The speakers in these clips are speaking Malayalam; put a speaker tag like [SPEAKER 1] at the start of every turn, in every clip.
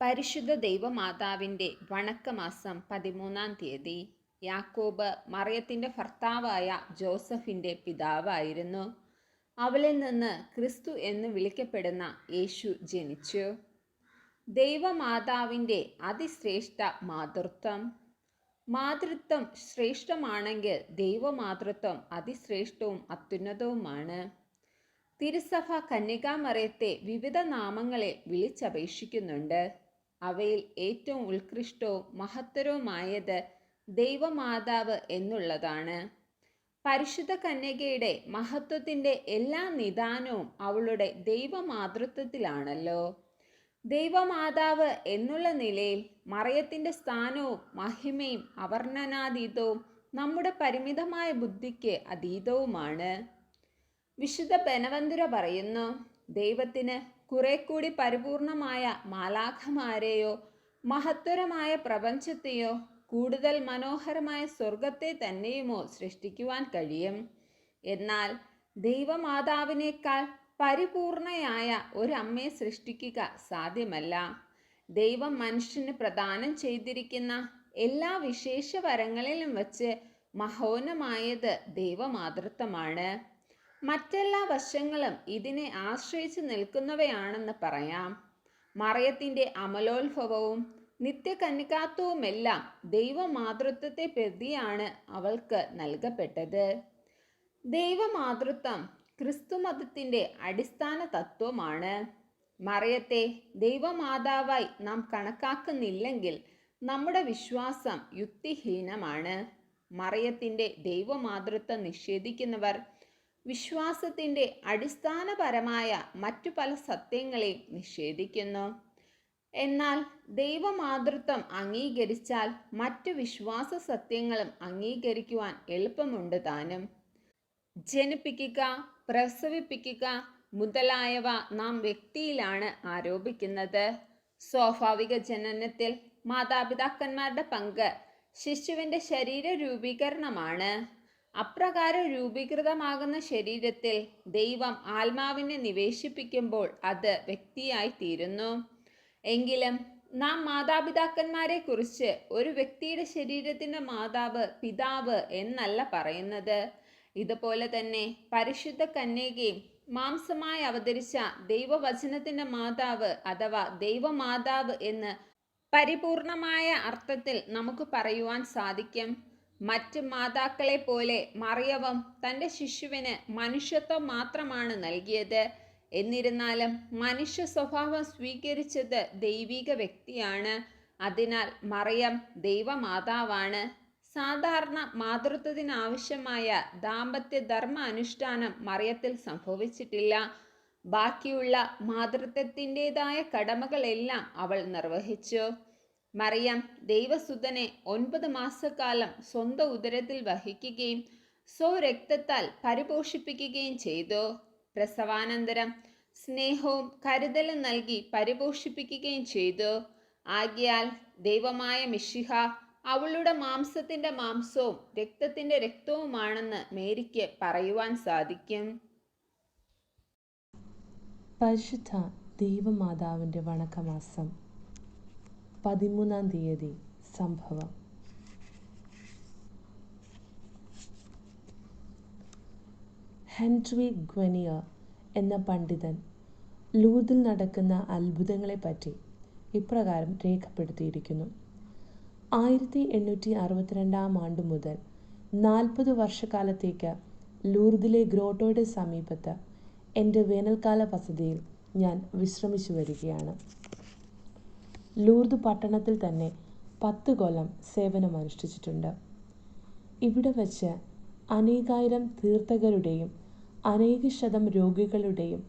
[SPEAKER 1] പരിശുദ്ധ ദൈവമാതാവിന്റെ വണക്കമാസം പതിമൂന്നാം തീയതി യാക്കോബ് മറിയത്തിന്റെ ഭർത്താവായ ജോസഫിന്റെ പിതാവായിരുന്നു. അവളിൽ നിന്ന് ക്രിസ്തു എന്ന് വിളിക്കപ്പെടുന്ന യേശു ജനിച്ചു. ദൈവമാതാവിന്റെ അതിശ്രേഷ്ഠ മാതൃത്വം. മാതൃത്വം ശ്രേഷ്ഠമാണെങ്കിൽ ദൈവമാതൃത്വം അതിശ്രേഷ്ഠവും അത്യുന്നതവുമാണ്. തിരുസഭ കന്യകാമറിയത്തെ വിവിധ നാമങ്ങളെ വിളിച്ചപേക്ഷിക്കുന്നുണ്ട്. അവയിൽ ഏറ്റവും ഉത്കൃഷ്ടവും മഹത്തരവുമായത് ദൈവമാതാവ് എന്നുള്ളതാണ്. പരിശുദ്ധ കന്യകയുടെ മഹത്വത്തിന്റെ എല്ലാ നിദാനവും അവളുടെ ദൈവമാതൃത്വത്തിലാണല്ലോ. ദൈവമാതാവ് എന്നുള്ള നിലയിൽ മറയത്തിന്റെ സ്ഥാനവും മഹിമയും അവർണനാതീതവും നമ്മുടെ പരിമിതമായ ബുദ്ധിക്ക് അതീതവുമാണ്. വിശുദ്ധ ബനവന്തുര പറയുന്നു ദൈവത്തിന് കുറെ കൂടി പരിപൂർണമായ മാലാഖമാരെയോ മഹത്തരമായ പ്രപഞ്ചത്തെയോ കൂടുതൽ മനോഹരമായ സ്വർഗത്തെ തന്നെയുമോ സൃഷ്ടിക്കുവാൻ കഴിയും? എന്നാൽ ദൈവമാതാവിനേക്കാൾ പരിപൂർണയായ ഒരു അമ്മയെ സൃഷ്ടിക്കുക സാധ്യമല്ല. ദൈവം മനുഷ്യന് പ്രദാനം ചെയ്തിരിക്കുന്ന എല്ലാ വിശേഷ വരങ്ങളിലും വച്ച് മഹോന്നമായത് ദൈവമാതൃത്വമാണ്. മറ്റെല്ലാ വശങ്ങളും ഇതിനെ ആശ്രയിച്ച് നിൽക്കുന്നവയാണെന്ന് പറയാം. മറയത്തിന്റെ അമലോത്ഭവവും നിത്യകന്യകാത്വവുമെല്ലാം ദൈവമാതൃത്വത്തെ പ്രതിയാണ് അവൾക്ക് നൽകപ്പെട്ടത്. ദൈവമാതൃത്വം ക്രിസ്തുമതത്തിന്റെ അടിസ്ഥാന തത്വമാണ്. മറയത്തെ ദൈവമാതാവായി നാം കണക്കാക്കുന്നില്ലെങ്കിൽ നമ്മുടെ വിശ്വാസം യുക്തിഹീനമാണ്. മറയത്തിന്റെ ദൈവമാതൃത്വം നിഷേധിക്കുന്നവർ വിശ്വാസത്തിന്റെ അടിസ്ഥാനപരമായ മറ്റു പല സത്യങ്ങളെ നിഷേധിക്കുന്നു. എന്നാൽ ദൈവമാതൃത്വം അംഗീകരിച്ചാൽ മറ്റു വിശ്വാസ സത്യങ്ങളും അംഗീകരിക്കുവാൻ എളുപ്പമുണ്ട് താനും. ജനിപ്പിക്കുക പ്രസവിപ്പിക്കുക മുതലായവ നാം വ്യക്തിയിലാണ് ആരോപിക്കുന്നത്. സ്വാഭാവിക ജനനത്തിൽ മാതാപിതാക്കന്മാരുടെ പങ്ക് ശിശുവിന്റെ ശരീര രൂപീകരണമാണ് അപ്രകാരം രൂപീകൃതമാകുന്ന ശരീരത്തിൽ ദൈവം ആത്മാവിനെ നിവേശിപ്പിക്കുമ്പോൾ അത് വ്യക്തിയായി തീരുന്നു. എങ്കിലും നാം മാതാപിതാക്കന്മാരെ കുറിച്ച് ഒരു വ്യക്തിയുടെ ശരീരത്തിന്റെ മാതാവ് പിതാവ് എന്നല്ല പറയുന്നത്. ഇതുപോലെ തന്നെ പരിശുദ്ധ കന്യകയും മാംസമായി അവതരിച്ച ദൈവവചനത്തിന്റെ മാതാവ് അഥവാ ദൈവമാതാവ് എന്ന് പരിപൂർണമായ അർത്ഥത്തിൽ നമുക്ക് പറയുവാൻ സാധിക്കും. മറ്റ് മാതാക്കളെ പോലെ മറിയവം തന്റെ ശിശുവിന് മനുഷ്യത്വം മാത്രമാണ് നൽകിയത്. എന്നിരുന്നാലും മനുഷ്യ സ്വഭാവം സ്വീകരിച്ചത് ദൈവിക വ്യക്തിയാണ്. അതിനാൽ മറിയം ദൈവമാതാവാണ്. സാധാരണ മാതൃത്വത്തിനാവശ്യമായ ദാമ്പത്യ ധർമ്മ അനുഷ്ഠാനം മറിയത്തിൽ സംഭവിച്ചിട്ടില്ല. ബാക്കിയുള്ള മാതൃത്വത്തിന്റെതായ കടമകളെല്ലാം അവൾ നിർവഹിച്ചു. മറിയം ദൈവസുതനെ ഒൻപത് മാസക്കാലം സ്വന്തം ഉദരത്തിൽ വഹിക്കുകയും സ്വരക്തത്താൽ പരിപോഷിപ്പിക്കുകയും ചെയ്തു. പ്രസവാനന്തരം സ്നേഹവും കരുതലും നൽകി പരിപോഷിപ്പിക്കുകയും ചെയ്തു. ആകിയാൽ ദൈവമായ മിഷിഹ അവളുടെ മാംസത്തിന്റെ മാംസവും രക്തത്തിന്റെ രക്തവുമാണെന്ന് മേരിക്ക് പറയുവാൻ സാധിക്കും.
[SPEAKER 2] പരിശുദ്ധ ദൈവമാതാവിന്റെ വണക്കമാസം പതിമൂന്നാം തീയതി സംഭവം. ഹെൻട്രി ഗ്വനിയർ എന്ന പണ്ഡിതൻ ലൂതിൽ നടക്കുന്ന അത്ഭുതങ്ങളെപ്പറ്റി ഇപ്രകാരം രേഖപ്പെടുത്തിയിരിക്കുന്നു. ആയിരത്തി എണ്ണൂറ്റി അറുപത്തിരണ്ടാം ആണ്ട് മുതൽ നാൽപ്പത് വർഷക്കാലത്തേക്ക് ലൂർദിലെ ഗ്രോട്ടോയുടെ സമീപത്ത് എന്റെ വേനൽക്കാല വസതിയിൽ ഞാൻ വിശ്രമിച്ചു വരികയാണ്. ലൂർദ് പട്ടണത്തിൽ തന്നെ പത്ത് കൊല്ലം സേവനമനുഷ്ഠിച്ചിട്ടുണ്ട് ഇവിടെ വച്ച് അനേകായിരം തീർത്ഥകരുടെയും അനേക ശതം രോഗികളുടെയും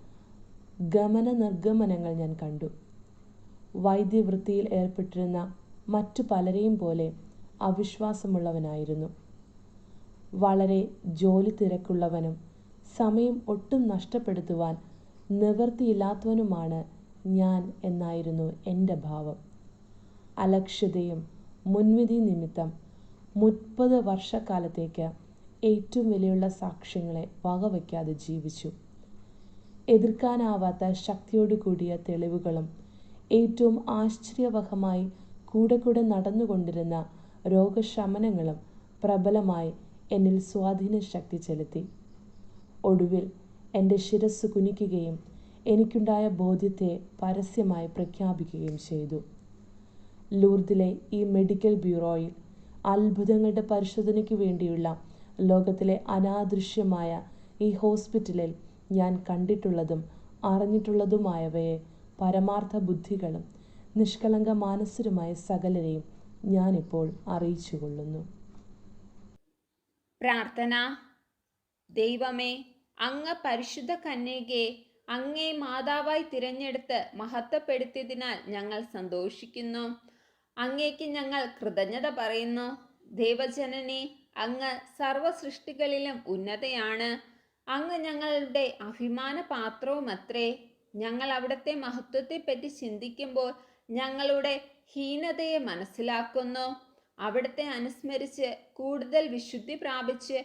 [SPEAKER 2] ഗമന നിർഗമനങ്ങൾ ഞാൻ കണ്ടു. വൈദ്യവൃത്തിയിൽ ഏർപ്പെട്ടിരുന്ന മറ്റു പലരെയും പോലെ അവിശ്വാസമുള്ളവനായിരുന്നു. വളരെ ജോലി തിരക്കുള്ളവനും സമയം ഒട്ടും നഷ്ടപ്പെടുത്തുവാൻ നിവൃത്തിയില്ലാത്തവനുമാണ് ഞാൻ എന്നായിരുന്നു എന്റെ ഭാവം. അലക്ഷ്യതയും മുൻവിധി നിമിത്തം മുപ്പത് വർഷക്കാലത്തേക്ക് ഏറ്റവും വിലയുള്ള സാക്ഷ്യങ്ങളെ വകവയ്ക്കാതെ ജീവിച്ചു. എതിർക്കാനാവാത്ത ശക്തിയോടു കൂടിയ തെളിവുകളും ഏറ്റവും ആശ്ചര്യവഹമായി കൂടെ കൂടെ നടന്നുകൊണ്ടിരുന്ന രോഗശമനങ്ങളും പ്രബലമായി എന്നിൽ സ്വാധീന ശക്തി ചെലുത്തി. ഒടുവിൽ എന്റെ ശിരസ് കുനിക്കുകയും എനിക്കുണ്ടായ ബോധ്യത്തെ പരസ്യമായി പ്രഖ്യാപിക്കുകയും ചെയ്തു. ലൂർദിലെ ഈ മെഡിക്കൽ ബ്യൂറോയിൽ അത്ഭുതങ്ങളുടെ പരിശോധനയ്ക്ക് വേണ്ടിയുള്ള ലോകത്തിലെ അനാദൃശ്യമായ ഈ ഹോസ്പിറ്റലിൽ ഞാൻ കണ്ടിട്ടുള്ളതും അറിഞ്ഞിട്ടുള്ളതുമായവയെ പരമാർത്ഥ ബുദ്ധികളും നിഷ്കളങ്ക മാനസരുമായ സകലരെയും ഞാനിപ്പോൾ അറിയിച്ചു കൊള്ളുന്നു
[SPEAKER 1] പ്രാർത്ഥന. ദൈവമേ അങ്ങ് പരിശുദ്ധ കന്യകയെ അങ്ങേ മാതാവായി തിരഞ്ഞെടുത്ത് മഹത്വപ്പെടുത്തിയതിനാൽ ഞങ്ങൾ സന്തോഷിക്കുന്നു. അങ്ങേക്ക് ഞങ്ങൾ കൃതജ്ഞത പറയുന്നു. ദേവജനനെ അങ്ങ് സർവ സൃഷ്ടികളിലും ഉന്നതയാണ്. അങ്ങ് ഞങ്ങളുടെ അഭിമാന പാത്രവുമത്രേ ഞങ്ങൾ അവിടുത്തെ മഹത്വത്തെപ്പറ്റി ചിന്തിക്കുമ്പോൾ ഞങ്ങളുടെ ഹീനതയെ മനസ്സിലാക്കുന്നു. അവിടുത്തെ അനുസ്മരിച്ച് കൂടുതൽ വിശുദ്ധി പ്രാപിച്ച്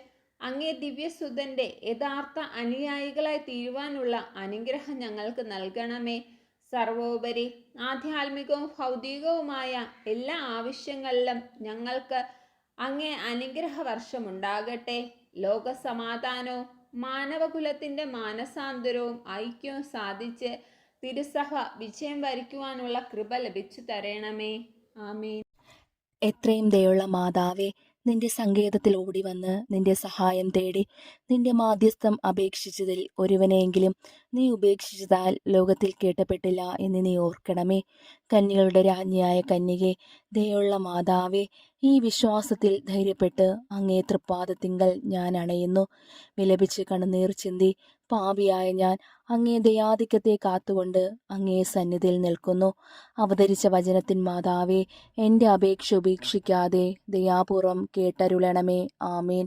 [SPEAKER 1] അങ്ങേ ദിവ്യസുതന്റെ യഥാർത്ഥ അനുയായികളായി തീരുവാനുള്ള അനുഗ്രഹം ഞങ്ങൾക്ക് നൽകണമേ. സർവോപരി ആധ്യാത്മികവും ഭൗതികവുമായ എല്ലാ ആവശ്യങ്ങളിലും ഞങ്ങൾക്ക് അങ്ങേ അനുഗ്രഹ വർഷമുണ്ടാകട്ടെ ലോകസമാധാനവും മാനവകുലത്തിന്റെ മാനസാന്തരവും ഐക്യവും സാധിച്ച് തിരുസഭ വിജയം വരിക്കുവാനുള്ള കൃപ ലഭിച്ചു തരണമേ ആമീൻ.
[SPEAKER 3] എത്രയും ദയുള്ള മാതാവേ നിന്റെ സങ്കേതത്തിൽ ഓടി വന്ന് നിന്റെ സഹായം തേടി നിന്റെ മാധ്യസ്ഥം അപേക്ഷിച്ചതിൽ ഒരുവനെയെങ്കിലും നീ ഉപേക്ഷിച്ചതാൽ ലോകത്തിൽ കേട്ടപ്പെട്ടില്ല എന്ന് നീ ഓർക്കണമേ. കന്യകളുടെ രാജ്ഞിയായ കന്യകെ ദയുള്ള മാതാവെ ഈ വിശ്വാസത്തിൽ ധൈര്യപ്പെട്ട് അങ്ങേ തൃപ്പാദത്തിങ്കൽ ഞാൻ അണയുന്നു. വിലപിച്ച് കണ്ണുനീർ ചിന്തി പാപിയായ ഞാൻ അങ്ങേ ദയാധിക്യത്തെ കാത്തുകൊണ്ട് അങ്ങേ സന്നിധിയിൽ നിൽക്കുന്നു. അവതരിച്ച വചനത്തിൻ മാതാവേ എന്റെ അപേക്ഷ ഉപേക്ഷിക്കാതെ ദയാപൂർവം കേട്ടരുളണമേ. ആമേൻ.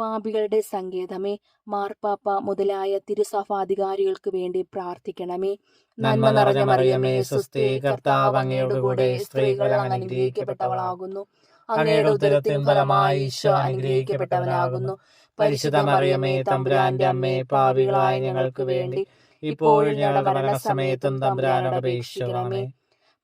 [SPEAKER 3] പാപികളുടെ സങ്കേതമേ മാർപ്പാപ്പ മുതലായ തിരുസഭാധികാരികൾക്ക് വേണ്ടി പ്രാർത്ഥിക്കണമേ.
[SPEAKER 4] നന്മ നിറഞ്ഞ മറിയമേ സുസ്ഥി കർത്താവ് അങ്ങയുടെ കൂടെ സ്ത്രീകൾ അനുഗ്രഹിക്കപ്പെട്ടവളാകുന്നു. അങ്ങയുടെ ഉദരത്തിൻ ഫലമായി ഈശോ അനുഗ്രഹിക്കപ്പെട്ടവനാകുന്നു. പരിശുദ്ധ മറിയമേ തമ്പുരാന്റെ അമ്മേ പാപികളായ ഞങ്ങൾക്ക് വേണ്ടി ഇപ്പോഴും ഞങ്ങളുടെ മരണസമയത്തും തമ്പുരാനോട് അപേക്ഷിക്കണമേ.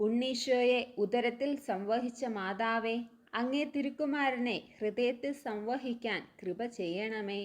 [SPEAKER 1] ഉണ്ണീശോയെ ഉദരത്തിൽ സംവഹിച്ച മാതാവേ അങ്ങേ തിരുക്കുമാരനെ ഹൃദയത്തിൽ സംവഹിക്കാൻ കൃപ ചെയ്യണമേ.